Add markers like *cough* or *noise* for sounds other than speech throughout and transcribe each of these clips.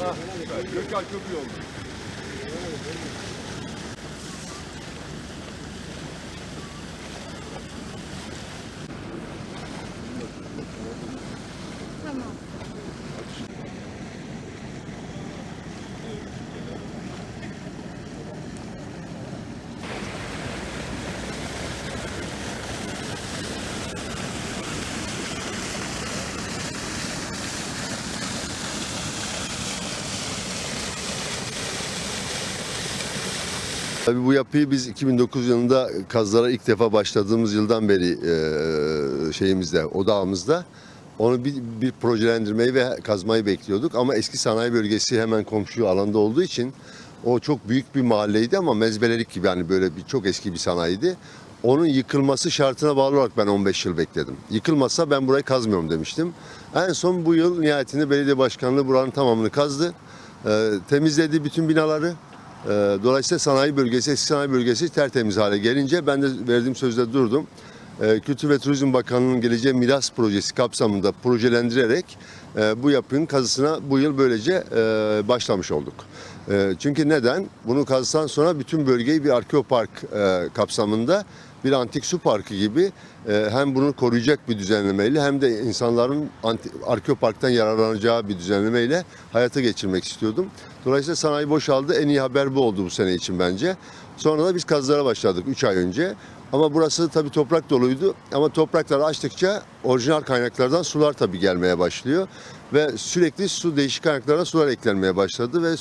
Ha, Gökhan çok iyi oldu. Tabii bu yapıyı biz 2009 yılında kazlara ilk defa başladığımız yıldan beri e, şeyimizde, odağımızda onu bir, bir projelendirmeyi ve kazmayı bekliyorduk. Ama eski sanayi bölgesi hemen komşu alanda olduğu için o çok büyük bir mahalleydi ama mezbelelik gibi yani böyle bir çok eski bir sanayiydi. Onun yıkılması şartına bağlı olarak ben 15 yıl bekledim. Yıkılmazsa ben burayı kazmıyorum demiştim. En son bu yıl nihayetinde belediye başkanlığı buranın tamamını kazdı. E, temizledi bütün binaları. Ee, Dolayısıyla sanayi bölgesi, eski sanayi bölgesi tertemiz hale gelince ben de verdiğim sözde durdum. Ee, Kültür ve Turizm Bakanlığı'nın geleceğe miras projesi kapsamında projelendirerek e, bu yapının kazısına bu yıl böylece e, başlamış olduk. E, Çünkü neden? Bunu kazıdan sonra bütün bölgeyi bir arkeopark kapsamında bir antik su parkı gibi e, hem bunu koruyacak bir düzenlemeyle hem de insanların arkeoparktan yararlanacağı bir düzenlemeyle hayata geçirmek istiyordum. Dolayısıyla sanayi boşaldı. En iyi haber bu oldu bu sene için bence. Sonra da biz kazılara başladık 3 ay önce. Ama burası tabii toprak doluydu. Ama toprakları açtıkça orijinal kaynaklardan sular tabii gelmeye başlıyor. Ve sürekli su değişik kaynaklardan sular eklenmeye başladı ve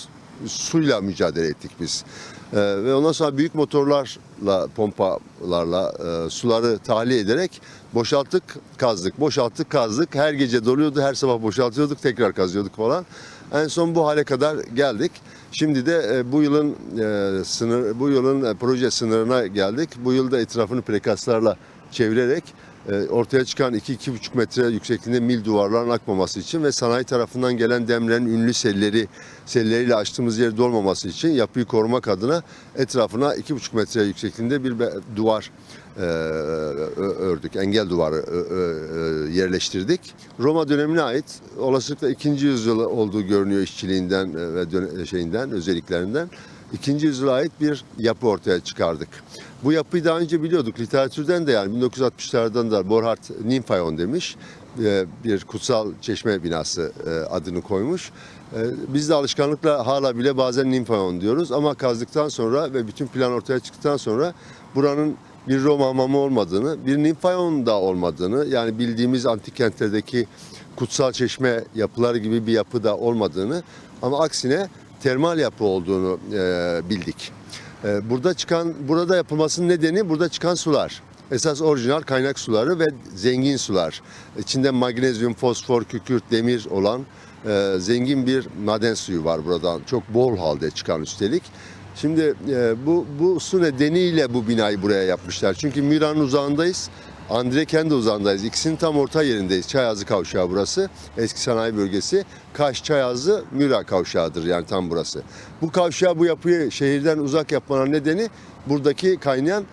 suyla mücadele ettik biz. Ee, ve ondan sonra büyük motorlarla, pompalarla e, suları tahliye ederek boşalttık, kazdık. Boşalttık, kazdık. Her gece doluyordu, her sabah boşaltıyorduk, tekrar kazıyorduk falan. En son bu hale kadar geldik. Şimdi de e, bu yılın e, sınır, bu yılın e, proje sınırına geldik. Bu yılda etrafını prekaslarla çevirerek e, ortaya çıkan 2-2,5 metre yüksekliğinde mil duvarların akmaması için ve sanayi tarafından gelen demlerin ünlü selleri selleriyle açtığımız yeri dolmaması için yapıyı korumak adına etrafına 2,5 metre yüksekliğinde bir duvar e, ördük. Engel duvarı yerleştirdik. Roma dönemine ait olasılıkla 2. yüzyıl olduğu görünüyor işçiliğinden e, ve şeyinden özelliklerinden. 2. yüzyıla ait bir yapı ortaya çıkardık. Bu yapıyı daha önce biliyorduk. Literatürden de yani 1960'lardan da Borhard Nymphaeon demiş. Ee, Bir kutsal çeşme binası e, adını koymuş. Ee, Biz de alışkanlıkla hala bile bazen Nymphaeon diyoruz ama kazdıktan sonra ve bütün plan ortaya çıktıktan sonra buranın bir Roma hamamı olmadığını, bir Nymphaeon da olmadığını yani bildiğimiz antik kentlerdeki kutsal çeşme yapılar gibi bir yapı da olmadığını ama aksine termal yapı olduğunu e, bildik. E, burada çıkan, burada yapılmasının nedeni burada çıkan sular. Esas orijinal kaynak suları ve zengin sular. İçinde magnezyum, fosfor, kükürt, demir olan e, zengin bir maden suyu var buradan. Çok bol halde çıkan üstelik. Şimdi e, bu, bu su nedeniyle bu binayı buraya yapmışlar. Çünkü Miran'ın uzağındayız. Andre kendi uzağındayız. İkisinin tam orta yerindeyiz. Çayazı kavşağı burası. Eski sanayi bölgesi. Kaş Çayazı Müra kavşağıdır yani tam burası. Bu kavşağı bu yapıyı şehirden uzak yapmanın nedeni buradaki kaynayan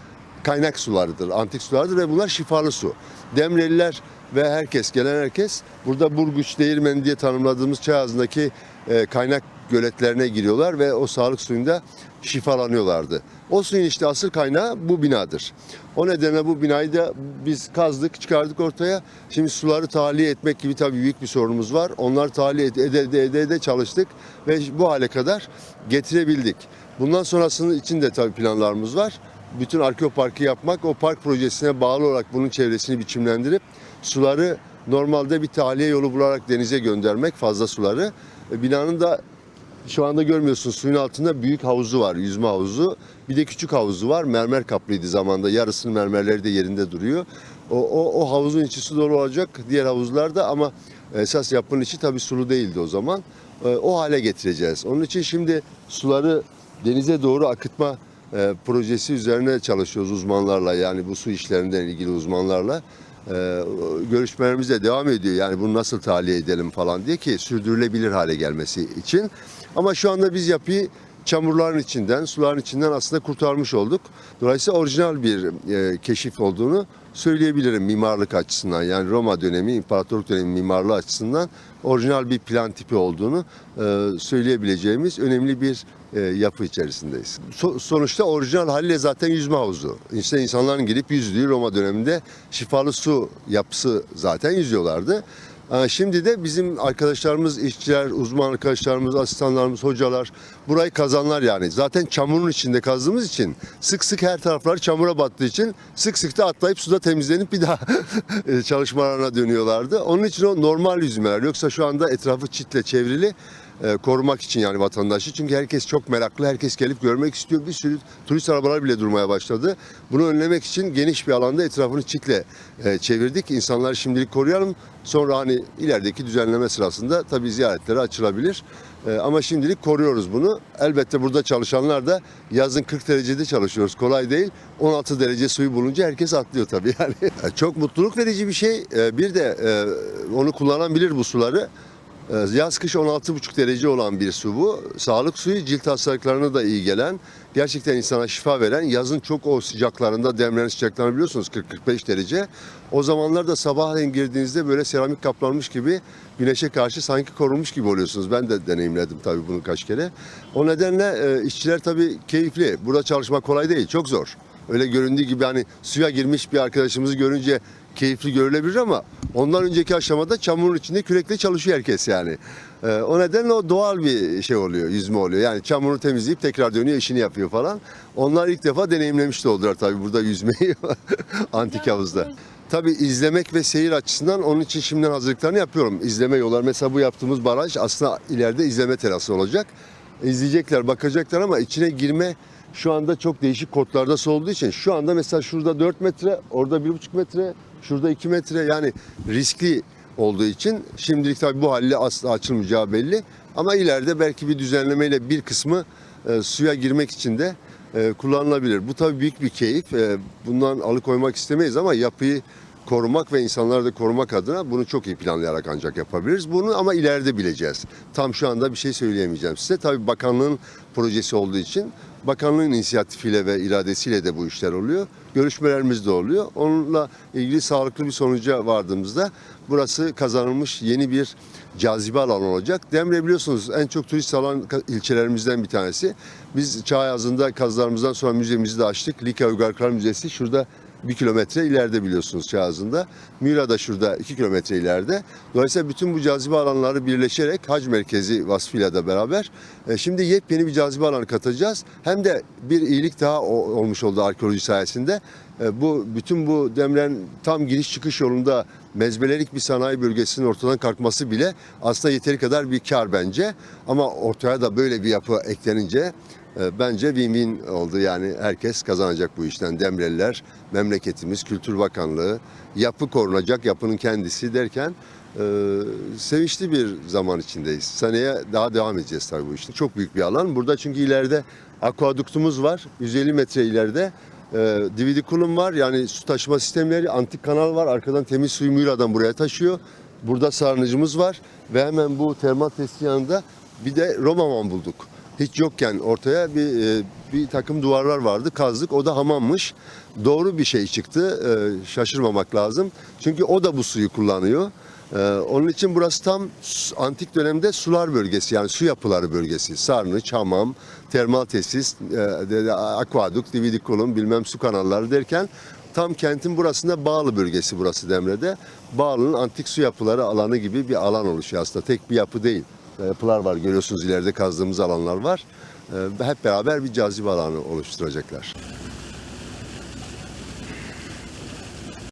kaynak sularıdır, antik sulardır ve bunlar şifalı su. Demreliler ve herkes, gelen herkes burada Burguç Değirmeni diye tanımladığımız Çayazı'ndaki e, kaynak göletlerine giriyorlar ve o sağlık suyunda şifalanıyorlardı. O suyun işte asıl kaynağı bu binadır. O nedenle bu binayı da biz kazdık, çıkardık ortaya. Şimdi suları tahliye etmek gibi tabii büyük bir sorunumuz var. Onları tahliye ede ede ede, ede çalıştık ve bu hale kadar getirebildik. Bundan sonrasının için de tabii planlarımız var. Bütün arkeoparkı yapmak, o park projesine bağlı olarak bunun çevresini biçimlendirip suları normalde bir tahliye yolu bularak denize göndermek fazla suları. E, Binanın da şu anda görmüyorsun suyun altında büyük havuzu var, yüzme havuzu. Bir de küçük havuzu var. Mermer kaplıydı zamanda. Yarısının mermerleri de yerinde duruyor. O, o, o havuzun içi su dolu olacak. Diğer havuzlarda ama esas yapının içi tabii sulu değildi o zaman. E, O hale getireceğiz. Onun için şimdi suları denize doğru akıtma e, projesi üzerine çalışıyoruz uzmanlarla. Yani bu su işlerinden ilgili uzmanlarla. E, görüşmelerimiz de devam ediyor. Yani bunu nasıl tahliye edelim falan diye ki sürdürülebilir hale gelmesi için. Ama şu anda biz yapıyı çamurların içinden, suların içinden aslında kurtarmış olduk. Dolayısıyla orijinal bir e, keşif olduğunu söyleyebilirim mimarlık açısından. Yani Roma dönemi, İmparatorluk dönemi mimarlığı açısından orijinal bir plan tipi olduğunu e, söyleyebileceğimiz önemli bir e, yapı içerisindeyiz. So- sonuçta orijinal haliyle zaten yüzme havuzu. İşte insanların girip yüzdüğü Roma döneminde şifalı su yapısı zaten yüzüyorlardı. Aa, Şimdi de bizim arkadaşlarımız, işçiler, uzman arkadaşlarımız, asistanlarımız, hocalar burayı kazanlar yani. Zaten çamurun içinde kazdığımız için sık sık her taraflar çamura battığı için sık sık da atlayıp suda temizlenip bir daha *laughs* e, çalışmalarına dönüyorlardı. Onun için o normal yüzmeler. Yoksa şu anda etrafı çitle çevrili e, korumak için yani vatandaşı. Çünkü herkes çok meraklı, herkes gelip görmek istiyor. Bir sürü turist arabalar bile durmaya başladı. Bunu önlemek için geniş bir alanda etrafını çitle e, çevirdik. İnsanları şimdilik koruyalım. Sonra hani ilerideki düzenleme sırasında tabii ziyaretlere açılabilir. E, ama şimdilik koruyoruz bunu. Elbette burada çalışanlar da yazın 40 derecede çalışıyoruz. Kolay değil. 16 derece suyu bulunca herkes atlıyor tabii yani. *laughs* Çok mutluluk verici bir şey. Bir de onu kullanan bilir bu suları. Yaz kış 16,5 derece olan bir su bu. Sağlık suyu cilt hastalıklarına da iyi gelen, gerçekten insana şifa veren, yazın çok o sıcaklarında demlenen sıcaklarını biliyorsunuz 40-45 derece. O zamanlarda sabahleyin girdiğinizde böyle seramik kaplanmış gibi güneşe karşı sanki korunmuş gibi oluyorsunuz. Ben de deneyimledim tabii bunu kaç kere. O nedenle e, işçiler tabii keyifli. Burada çalışmak kolay değil, çok zor. Öyle göründüğü gibi hani suya girmiş bir arkadaşımızı görünce keyifli görülebilir ama ondan önceki aşamada çamurun içinde kürekle çalışıyor herkes yani. Ee, o nedenle o doğal bir şey oluyor, yüzme oluyor. Yani çamuru temizleyip tekrar dönüyor, işini yapıyor falan. Onlar ilk defa deneyimlemiş de oldular tabii burada yüzmeyi *laughs* antik havuzda. Tabii izlemek ve seyir açısından onun için şimdiden hazırlıklarını yapıyorum. İzleme yollar mesela bu yaptığımız baraj aslında ileride izleme terası olacak. İzleyecekler, bakacaklar ama içine girme şu anda çok değişik kodlarda su olduğu için şu anda mesela şurada 4 metre, orada 1,5 metre, şurada 2 metre yani riskli olduğu için şimdilik tabii bu halle asla açılmayacağı belli. Ama ileride belki bir düzenlemeyle bir kısmı e, suya girmek için de e, kullanılabilir. Bu tabii büyük bir keyif. E, bundan alıkoymak istemeyiz ama yapıyı korumak ve insanları da korumak adına bunu çok iyi planlayarak ancak yapabiliriz. Bunu ama ileride bileceğiz. Tam şu anda bir şey söyleyemeyeceğim size. Tabii bakanlığın projesi olduğu için bakanlığın inisiyatifiyle ve iradesiyle de bu işler oluyor. Görüşmelerimiz de oluyor. Onunla ilgili sağlıklı bir sonuca vardığımızda burası kazanılmış yeni bir cazibe alan olacak. Demre biliyorsunuz en çok turist alan ilçelerimizden bir tanesi. Biz Çağayazı'nda kazılarımızdan sonra müzemizi de açtık. Likya Uygarlıklar Müzesi şurada bir kilometre ileride biliyorsunuz Çağazı'nda. Mira da şurada iki kilometre ileride. Dolayısıyla bütün bu cazibe alanları birleşerek hac merkezi vasfıyla da beraber e, şimdi yepyeni bir cazibe alanı katacağız. Hem de bir iyilik daha olmuş oldu arkeoloji sayesinde. E, Bu bütün bu demren tam giriş çıkış yolunda mezbelerik bir sanayi bölgesinin ortadan kalkması bile aslında yeteri kadar bir kar bence. Ama ortaya da böyle bir yapı eklenince e, bence win-win oldu. Yani herkes kazanacak bu işten. Demreliler, memleketimiz, Kültür Bakanlığı, yapı korunacak, yapının kendisi derken e, sevinçli bir zaman içindeyiz. Seneye daha devam edeceğiz tabii bu işte. Çok büyük bir alan. Burada çünkü ileride akvaduktumuz var. 150 metre ileride. E, DVD kulum var. Yani su taşıma sistemleri, antik kanal var. Arkadan temiz suyu Müra'dan buraya taşıyor. Burada sarnıcımız var. Ve hemen bu termal testin yanında bir de Romaman bulduk hiç yokken ortaya bir e, bir takım duvarlar vardı. Kazdık. O da hamammış. Doğru bir şey çıktı. E, şaşırmamak lazım. Çünkü o da bu suyu kullanıyor. E, onun için burası tam antik dönemde sular bölgesi yani su yapıları bölgesi. Sarnıç, hamam, termal tesis, e, akvaduk, dividikulum, bilmem su kanalları derken tam kentin burasında Bağlı bölgesi burası Demre'de. Bağlı'nın antik su yapıları alanı gibi bir alan oluşuyor aslında. Tek bir yapı değil yapılar var. Görüyorsunuz ileride kazdığımız alanlar var. Ee, Hep beraber bir cazibe alanı oluşturacaklar.